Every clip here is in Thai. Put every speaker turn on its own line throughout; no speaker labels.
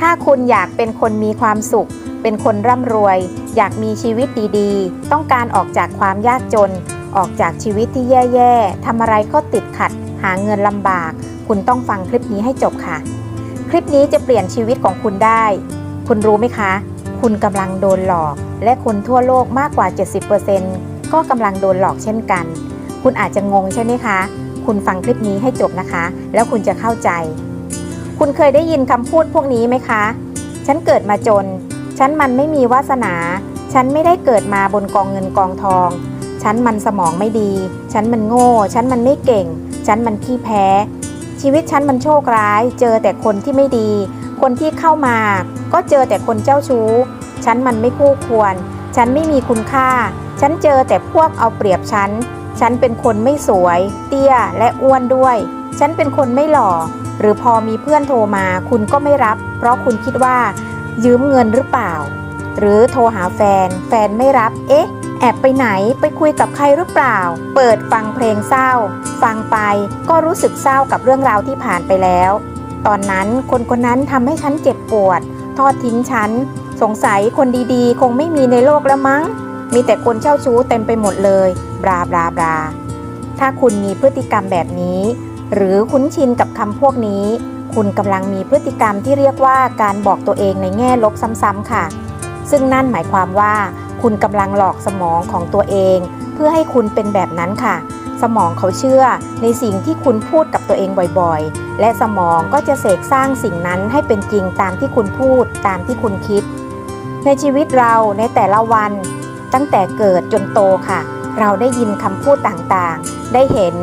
ถ้าคุณอยากเป็นคนมีความสุข เป็นคนร่ำรวย อยากมีชีวิตดีๆ ต้องการออกจากความยากจน ออกจากชีวิตที่แย่ๆทำอะไรก็ติดขัด หาเงินลำบาก คุณต้องฟังคลิปนี้ให้จบค่ะ คลิปนี้จะเปลี่ยนชีวิตของคุณได้ คุณรู้ไหมคะ คุณกำลังโดนหลอก และคนทั่วโลกมากกว่า 70%ก็กำลังโดนหลอกเช่นกัน คุณอาจจะงงใช่ไหมคะ คุณฟังคลิปนี้ให้จบนะคะ แล้วคุณจะเข้าใจ คุณเคยได้ยินคำพูดพวกนี้ไหมคะ ฉันเกิดมาจน ฉันมันไม่มีวาสนา ฉันไม่ได้เกิดมาบนกองเงินกองทอง ฉันมันสมองไม่ดี ฉันมันโง่ ฉันมันไม่เก่ง ฉันมันขี้แพ้ ชีวิตฉันมันโชคร้าย เจอแต่คนที่ไม่ดี คนที่เข้ามา ก็เจอแต่คนเจ้าชู้ ฉันมันไม่คู่ควร ฉันไม่มีคุณค่า ฉันเจอแต่พวกเอาเปรียบฉัน ฉันเป็นคนไม่สวย เตี้ยและอ้วนด้วย ฉันเป็นคนไม่หล่อ หรือพอมีเพื่อนโทรมาคุณก็ไม่รับ เพราะคุณคิดว่า ยืมเงินหรือเปล่า หรือโทรหาแฟน แฟนไม่รับ เอ๊ะ แอบไปไหนไปคุยกับใครหรือเปล่า เปิดฟังเพลงเศร้า ฟังไปก็รู้สึกเศร้ากับเรื่องราวที่ผ่านไปแล้ว ตอนนั้นคนคนนั้นทำให้ฉันเจ็บปวด ทอดทิ้งฉัน สงสัยคนดีๆ คงไม่มีในโลกแล้วมั้ง มีแต่คนเช่าชู้เต็มไปหมดเลยบราบราบราถ้าคุณมีพฤติกรรมแบบนี้ หรือคุ้นชินกับคำพวกนี้ คุณกำลังมีพฤติกรรมที่เรียกว่าการบอกตัวเองในแง่ลบซ้ำๆค่ะ ซึ่งนั่นหมายความว่า คุณกำลังหลอกสมองของตัวเอง เพื่อให้คุณเป็นแบบนั้นค่ะ สมองเขาเชื่อในสิ่งที่คุณพูดกับตัวเองบ่อยๆ และสมองก็จะเสกสร้างสิ่งนั้นให้เป็นจริงตามที่คุณพูดตามที่คุณคิด ในชีวิตเราในแต่ละวัน ตั้งแต่เกิดจนโตค่ะ เราได้ยินคำพูดต่างๆ ได้เห็น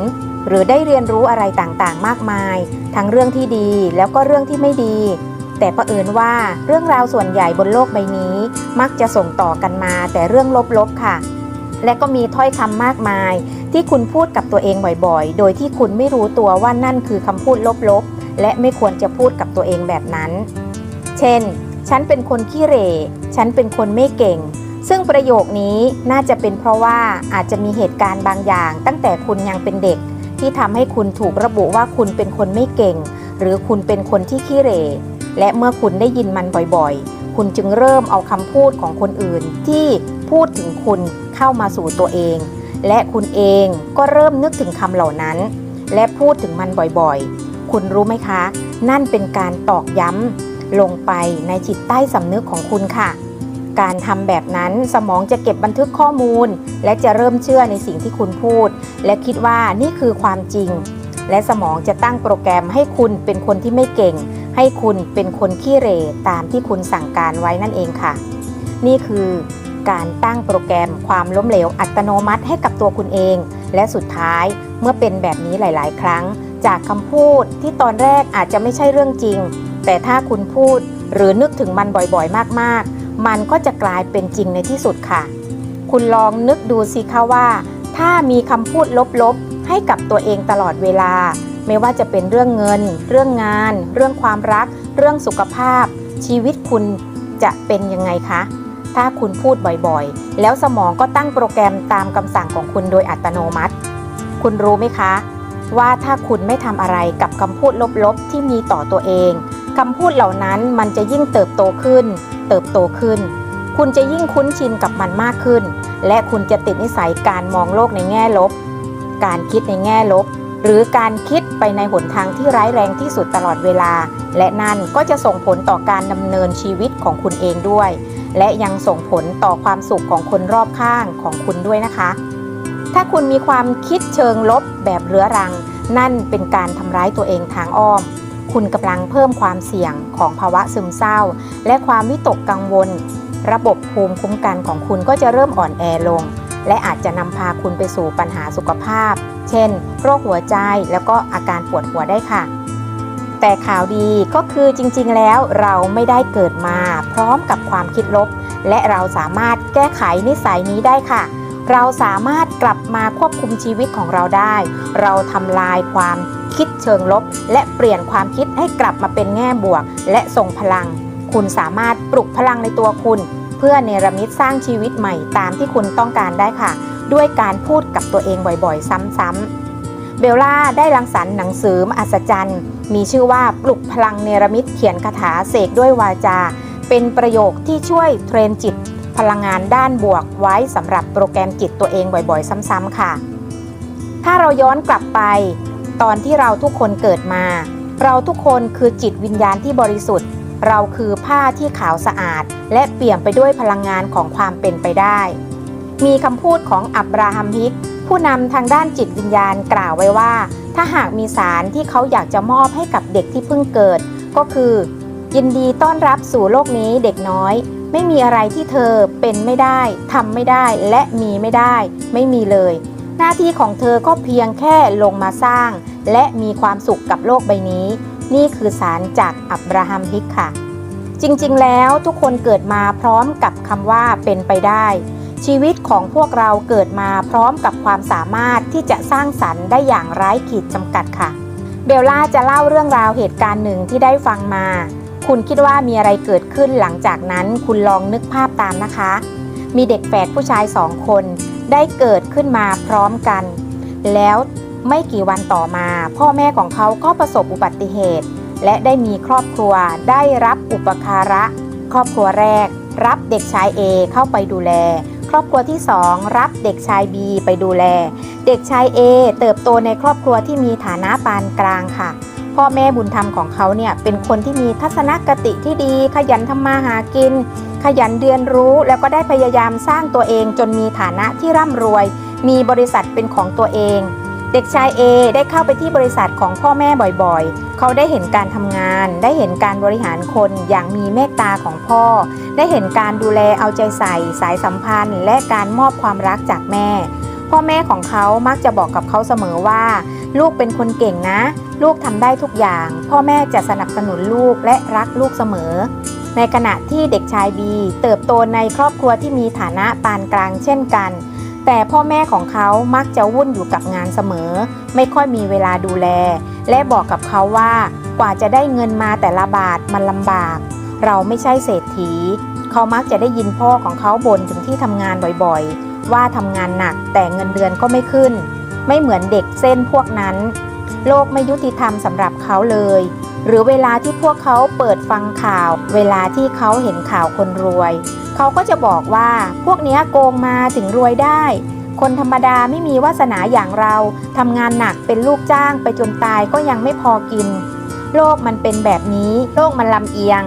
หรือได้เรียนรู้อะไรต่างๆ มากมาย ทั้งเรื่องที่ดีแล้วก็เรื่องที่ไม่ดี แต่เผอิญว่าเรื่องราวส่วนใหญ่บนโลกใบนี้ มักจะส่งต่อกันมาแต่เรื่องลบๆค่ะ และก็มีถ้อยคำมากมาย ที่คุณพูดกับตัวเองบ่อยๆ โดยที่คุณไม่รู้ตัวว่านั่นคือคำพูดลบๆ และไม่ควรจะพูดกับตัวเองแบบนั้น เช่น ฉันเป็นคนขี้เหร่ ฉันเป็นคนไม่เก่งซึ่งประโยคนี้น่าจะเป็นเพราะว่าอาจจะมีเหตุการณ์บางอย่างตั้งแต่คุณยังเป็นเด็ก ที่ทำให้คุณถูกระบุว่าคุณเป็นคนไม่เก่ง หรือคุณเป็นคนที่ขี้เหร่และเมื่อคุณได้ยินมันบ่อยๆ คุณจึงเริ่มเอาคำพูดของคนอื่น ที่พูดถึงคุณเข้ามาสู่ตัวเอง และคุณเองก็เริ่มนึกถึงคำเหล่านั้น และพูดถึงมันบ่อยๆ คุณรู้ไหมคะ นั่นเป็นการตอกย้ำลงไปในจิตใต้สำนึกของคุณค่ะ การทำแบบนั้นสมองจะเก็บบันทึกข้อมูล และจะเริ่มเชื่อในสิ่งที่คุณพูด และคิดว่านี่คือความจริง และสมองจะตั้งโปรแกรมให้คุณเป็นคนที่ไม่เก่ง ให้คุณเป็นคนขี้เรตามที่คุณสั่งการไว้นั่นเองค่ะ นี่คือการตั้งโปรแกรมความล้มเหลวอัตโนมัติให้กับตัวคุณเอง และสุดท้ายเมื่อเป็นแบบนี้หลาย ๆ ครั้ง จากคำพูดที่ตอนแรกอาจจะไม่ใช่เรื่องจริง แต่ถ้าคุณพูดหรือนึกถึงมันบ่อย ๆ มาก ๆ มันก็จะกลายเป็นจริงในที่สุดค่ะ คุณลองนึกดูสิคะว่า ถ้ามีคำพูดลบๆ ให้กับตัวเองตลอดเวลา ไม่ว่าจะเป็นเรื่องเงิน เรื่องงาน เรื่องความรัก เรื่องสุขภาพ ชีวิตคุณจะเป็นยังไงคะ ถ้าคุณพูดบ่อยๆ แล้วสมองก็ตั้งโปรแกรมตามคำสั่งของคุณโดยอัตโนมัติ คุณรู้ไหมคะว่าถ้าคุณไม่ทำอะไรกับคำพูดลบๆ ที่มีต่อตัวเองคำพูดเหล่านั้นมันจะยิ่งเติบโตขึ้น เติบโตขึ้น คุณจะยิ่งคุ้นชินกับมันมากขึ้น และคุณจะติดนิสัยการมองโลกในแง่ลบ การคิดในแง่ลบ หรือการคิดไปในหนทางที่ร้ายแรงที่สุดตลอดเวลา และนั่นก็จะส่งผลต่อการดำเนินชีวิตของคุณเองด้วย และยังส่งผลต่อความสุขของคนรอบข้างของคุณด้วยนะคะ ถ้าคุณมีความคิดเชิงลบแบบเรื้อรัง นั่นเป็นการทำร้ายตัวเองทางอ้อม คุณกำลังเพิ่มความเสี่ยงของภาวะซึมเศร้า และความวิตกกังวล ระบบภูมิคุ้มกันของคุณก็จะเริ่มอ่อนแอลง และอาจจะนำพาคุณไปสู่ปัญหาสุขภาพ เช่น โรคหัวใจแล้วก็อาการปวดหัวได้ค่ะ แต่ข่าวดีก็คือจริงๆ แล้วเราไม่ได้เกิดมา พร้อมกับความคิดลบ และเราสามารถแก้ไขนิสัยนี้ได้ค่ะ เราสามารถกลับมาควบคุมชีวิตของเราได้ เราทำลายความคิดเชิงลบ และเปลี่ยนความคิดให้กลับมาเป็นแง่บวก และส่งพลัง คุณสามารถปลุกพลังในตัวคุณ เพื่อเนรมิตสร้างชีวิตใหม่ตามที่คุณต้องการได้ค่ะ ด้วยการพูดกับตัวเองบ่อยๆ ซ้ำๆเบลล่าได้รังสรรค์หนังสือมหัศจรรย์ มีชื่อว่าปลุกพลังเนรมิตเขียนคาถาเสกด้วยวาจา เป็นประโยคที่ช่วยเทรนจิต พลังงานด้านบวกไว้สำหรับโปรแกรมจิตตัวเองบ่อยๆ ซ้ำๆค่ะ ถ้าเราย้อนกลับไป ตอนที่เราทุกคนเกิดมา เราทุกคนคือจิตวิญญาณที่บริสุทธิ์ เราคือผ้าที่ขาวสะอาด และเปี่ยมไปด้วยพลังงานของความเป็นไปได้ มีคำพูดของอับราฮัมฮิก ผู้นำทางด้านจิตวิญญาณกล่าวไว้ว่า ถ้าหากมีสารที่เขาอยากจะมอบให้กับเด็กที่เพิ่งเกิด ก็คือ ยินดีต้อนรับสู่โลกนี้เด็กน้อย ไม่มีอะไรที่เธอเป็นไม่ได้ทำไม่ได้และมีไม่ได้ ไม่มีเลย หน้าที่ของเธอก็เพียงแค่ลงมาสร้าง และมีความสุขกับโลกใบนี้ นี่คือสารจากอับราฮัมฮิกค่ะ จริงๆแล้วทุกคนเกิดมาพร้อมกับคำว่าเป็นไปได้ ชีวิตของพวกเราเกิดมาพร้อมกับความสามารถที่จะสร้างสรรค์ได้อย่างไร้ขีดจำกัดค่ะ เบลล่าจะเล่าเรื่องราวเหตุการณ์หนึ่งที่ได้ฟังมา คุณคิดว่ามีอะไรเกิดขึ้นหลังจากนั้นคุณลองนึกภาพตามนะคะ มีเด็กแฝดผู้ชายสองคนได้เกิดขึ้นมาพร้อมกัน แล้วไม่กี่วันต่อมา พ่อแม่ของเขาก็ประสบอุบัติเหตุ และได้มีครอบครัวได้รับอุปการะ ครอบครัวแรก รับเด็กชาย A เข้าไปดูแล ครอบครัวที่ 2 รับเด็กชาย B ไปดูแล เด็กชาย A เติบโตในครอบครัวที่มีฐานะปานกลางค่ะ พ่อแม่บุญธรรมของเขาเนี่ยเป็นคนที่มีทัศนคติที่ดี ขยันทำมาหากิน ขยันเรียนรู้แล้วก็ได้พยายามสร้างตัวเองจนมีฐานะที่ร่ำรวย มีบริษัทเป็นของตัวเอง เด็กชาย A ได้เข้าไปที่บริษัทของพ่อแม่บ่อยๆ เขาได้เห็นการทำงาน ได้เห็นการบริหารคนอย่างมีเมตตาของพ่อ ได้เห็นการดูแลเอาใจใส่ สายสัมพันธ์ และการมอบความรักจากแม่ พ่อแม่ของเขามักจะบอกกับเขาเสมอว่า ลูกเป็นคนเก่งนะ ลูกทำได้ทุกอย่าง พ่อแม่จะสนับสนุนลูกและรักลูกเสมอ ในขณะที่เด็กชายบีเติบโตในครอบครัวที่มีฐานะปานกลางเช่นกัน แต่พ่อแม่ของเขามักจะวุ่นอยู่กับงานเสมอ ไม่ค่อยมีเวลาดูแล และบอกกับเขาว่ากว่าจะได้เงินมาแต่ละบาทมันลำบาก เราไม่ใช่เศรษฐี เขามักจะได้ยินพ่อของเขาบ่นถึงที่ทำงานบ่อยๆ ว่าทำงานหนักแต่เงินเดือนก็ไม่ขึ้น ไม่เหมือนเด็กเส้นพวกนั้น โลกไม่ยุติธรรมสำหรับเขาเลย หรือเวลาที่พวกเขาเปิดฟังข่าว เวลาที่เขาเห็นข่าวคนรวย เขาก็จะบอกว่าพวกเนี้ยโกงมาถึงรวยได้ คนธรรมดาไม่มีวาสนาอย่างเราทำงานหนักเป็นลูกจ้างไปจนตายก็ยังไม่พอกิน โลกมันเป็นแบบนี้ โลกมันลำเอียง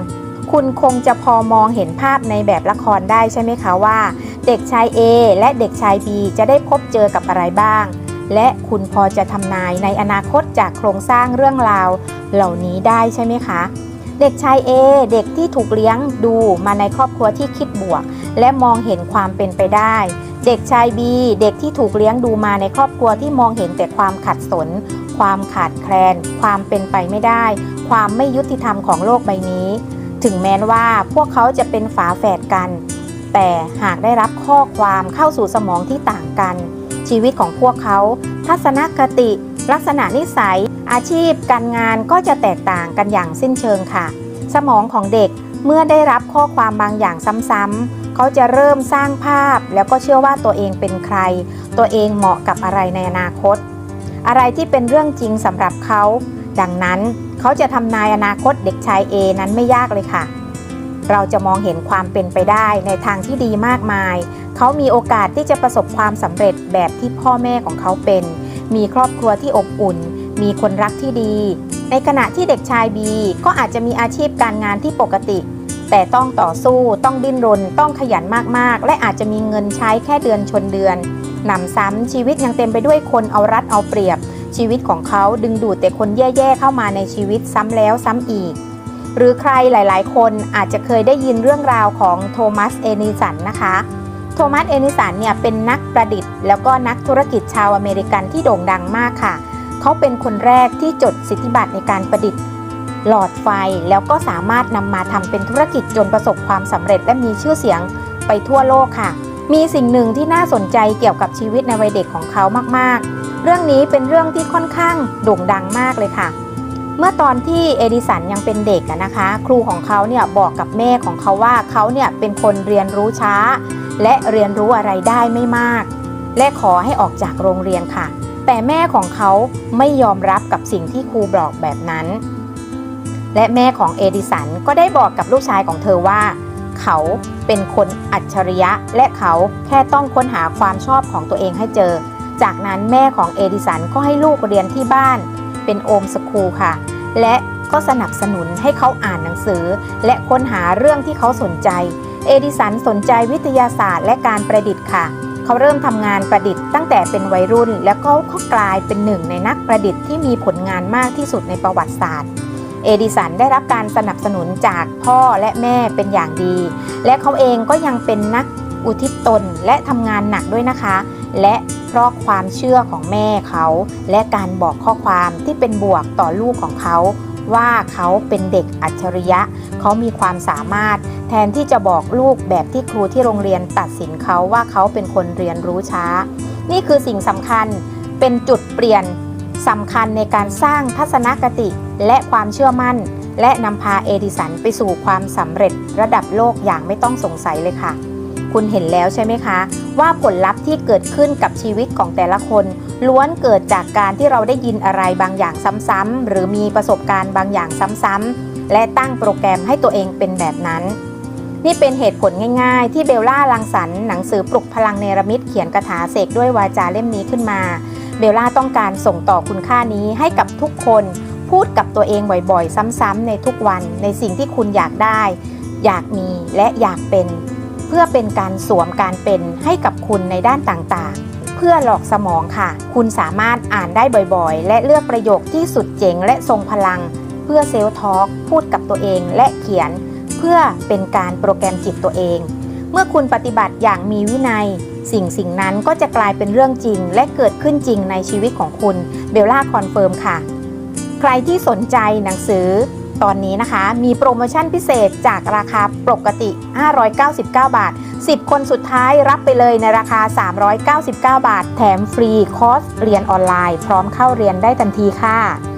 คุณคงจะพอมองเห็นภาพในแบบละครได้ใช่ไหมคะว่า เด็กชาย A และเด็กชาย B จะได้พบเจอกับอะไรบ้าง และคุณพอจะทำนายในอนาคตจากโครงสร้างเรื่องราว เหล่านี้ได้ใช่ไหมคะ เด็กชาย A เด็กที่ถูกเลี้ยงดูมาในครอบครัวที่คิดบวก และมองเห็นความเป็นไปได้ เด็กชาย B เด็กที่ถูกเลี้ยงดูมาในครอบครัวที่มองเห็นแต่ความขัดสน ความขาดแคลน ความเป็นไปไม่ได้ ความไม่ยุติธรรมของโลกใบนี้ ถึงแม้ว่าพวกเขาจะเป็นฝาแฝดกัน แต่หากได้รับข้อความเข้าสู่สมองที่ต่างกัน ชีวิตของพวกเขา ทัศนคติ ลักษณะนิสัย อาชีพ การงานก็จะแตกต่างกันอย่างสิ้นเชิงค่ะ สมองของเด็กเมื่อได้รับข้อความบางอย่างซ้ำๆ เขาจะเริ่มสร้างภาพ แล้วก็เชื่อว่าตัวเองเป็นใคร ตัวเองเหมาะกับอะไรในอนาคต อะไรที่เป็นเรื่องจริงสำหรับเขา ดังนั้นเขาจะทำนายอนาคตเด็กชาย A นั้นไม่ยากเลยค่ะ เราจะมองเห็นความเป็นไปได้ในทางที่ดีมากมาย เขามีโอกาสที่จะประสบความสำเร็จแบบที่พ่อแม่ของเขาเป็น มีครอบครัวที่อบอุ่น มีคนรักที่ดี ในขณะที่เด็กชายบีก็อาจจะมีอาชีพการงานที่ปกติ แต่ต้องต่อสู้ต้องดิ้นรน ต้องขยันมากๆ และอาจจะมีเงินใช้แค่เดือนชนเดือนหนำซ้ำชีวิตยังเต็มไปด้วยคนเอารัดเอาเปรียบ ชีวิตของเขาดึงดูดแต่คนแย่ๆเข้ามาในชีวิตซ้ำแล้วซ้ำอีกหรือใครหลาย ๆ คนอาจจะเคยได้ยินเรื่องราวของโทมัส เอนิสันนะคะ โทมัส เอนิสันเนี่ยเป็นนักประดิษฐ์ แล้วก็นักธุรกิจชาวอเมริกันที่โด่งดังมากค่ะ เขาเป็นคนแรกที่จดสิทธิบัตรในการประดิษฐ์ หลอดไฟแล้วก็สามารถนำมาทำเป็นธุรกิจจนประสบความสำเร็จและมีชื่อเสียงไปทั่วโลกค่ะ มีสิ่งหนึ่งที่น่าสนใจเกี่ยวกับชีวิตในวัยเด็กของเขามากๆ เรื่องนี้เป็นเรื่องที่ค่อนข้างโด่งดังมากเลยค่ะ เมื่อตอนที่เอดิสันยังเป็นเด็กนะคะ ครูของเขาเนี่ยบอกกับแม่ของเขาว่าเขาเนี่ยเป็นคนเรียนรู้ช้า และเรียนรู้อะไรได้ไม่มาก และขอให้ออกจากโรงเรียนค่ะ แต่แม่ของเขาไม่ยอมรับกับสิ่งที่ครูบอกแบบนั้น และแม่ของเอดิสันก็ได้บอกกับลูกชายของเธอว่า เขาเป็นคนอัจฉริยะ และเขาแค่ต้องค้นหาความชอบของตัวเองให้เจอ จากนั้นแม่ของเอดิสันก็ให้ลูกเรียนที่บ้าน เป็นโอมสคูลค่ะ และก็สนับสนุนให้เขาอ่านหนังสือ และค้นหาเรื่องที่เขาสนใจ เอดิสันสนใจวิทยาศาสตร์และการประดิษฐ์ค่ะ เขาเริ่มทำงานประดิษฐ์ตั้งแต่เป็นวัยรุ่น แล้วก็เขากลายเป็นหนึ่งในนักประดิษฐ์ที่มีผลงานมากที่สุดในประวัติศาสตร์ เอดิสันได้รับการสนับสนุนจากพ่อและแม่เป็นอย่างดี และเขาเองก็ยังเป็นนักอุทิศตนและทำงานหนักด้วยนะคะ และเพราะความเชื่อของแม่เขา และการบอกข้อความที่เป็นบวกต่อลูกของเขา ว่าเขาเป็นเด็กอัจฉริยะ เขามีความสามารถ แทนที่จะบอกลูกแบบที่ครูที่โรงเรียนตัดสินเขาว่าเขาเป็นคนเรียนรู้ช้า นี่คือสิ่งสำคัญเป็นจุดเปลี่ยนสำคัญในการสร้างทัศนคติและความเชื่อมั่น และนำพาเอดิสันไปสู่ความสำเร็จระดับโลกอย่างไม่ต้องสงสัยเลยค่ะ คุณเห็นแล้วใช่ไหมคะ ว่าผลลัพธ์ที่เกิดขึ้นกับชีวิตของแต่ละคน ล้วนเกิดจากการที่เราได้ยินอะไรบางอย่างซ้ำๆหรือมีประสบการณ์บางอย่างซ้ำๆและตั้งโปรแกรมให้ตัวเองเป็นแบบนั้น นี่เป็นเหตุผลง่าย ๆ ที่เบลล่าลังสรรหนังสือปลุกพลังเนรมิตเขียนคาถาเสกด้วยวาจาเล่มนี้ขึ้นมา เบลล่าต้องการส่งต่อคุณค่านี้ให้กับทุกคนพูดกับตัวเองบ่อยๆ ซ้ำๆในทุกวันในสิ่งที่คุณอยากได้ อยากมีและอยากเป็น เพื่อเป็นการสวมการเป็นให้กับคุณในด้านต่างๆ เพื่อหลอกสมองค่ะ คุณสามารถอ่านได้บ่อยๆ และเลือกประโยคที่สุดเจ๋งและทรงพลัง เพื่อเซลล์ทอล์กพูดกับตัวเองและเขียน เพื่อเป็นการโปรแกรมจิตตัวเอง เมื่อคุณปฏิบัติอย่างมีวินัย สิ่งสิ่งนั้นก็จะกลายเป็นเรื่องจริง และเกิดขึ้นจริงในชีวิตของคุณเบลล่าคอนเฟิร์มค่ะ ใครที่สนใจหนังสือ ตอนนี้นะคะ มีโปรโมชั่นพิเศษจากราคาปกติ 599 บาท 10 คนสุดท้ายรับไปเลยในราคา 399 บาท แถมฟรีคอร์สเรียนออนไลน์ พร้อมเข้าเรียนได้ทันทีค่ะ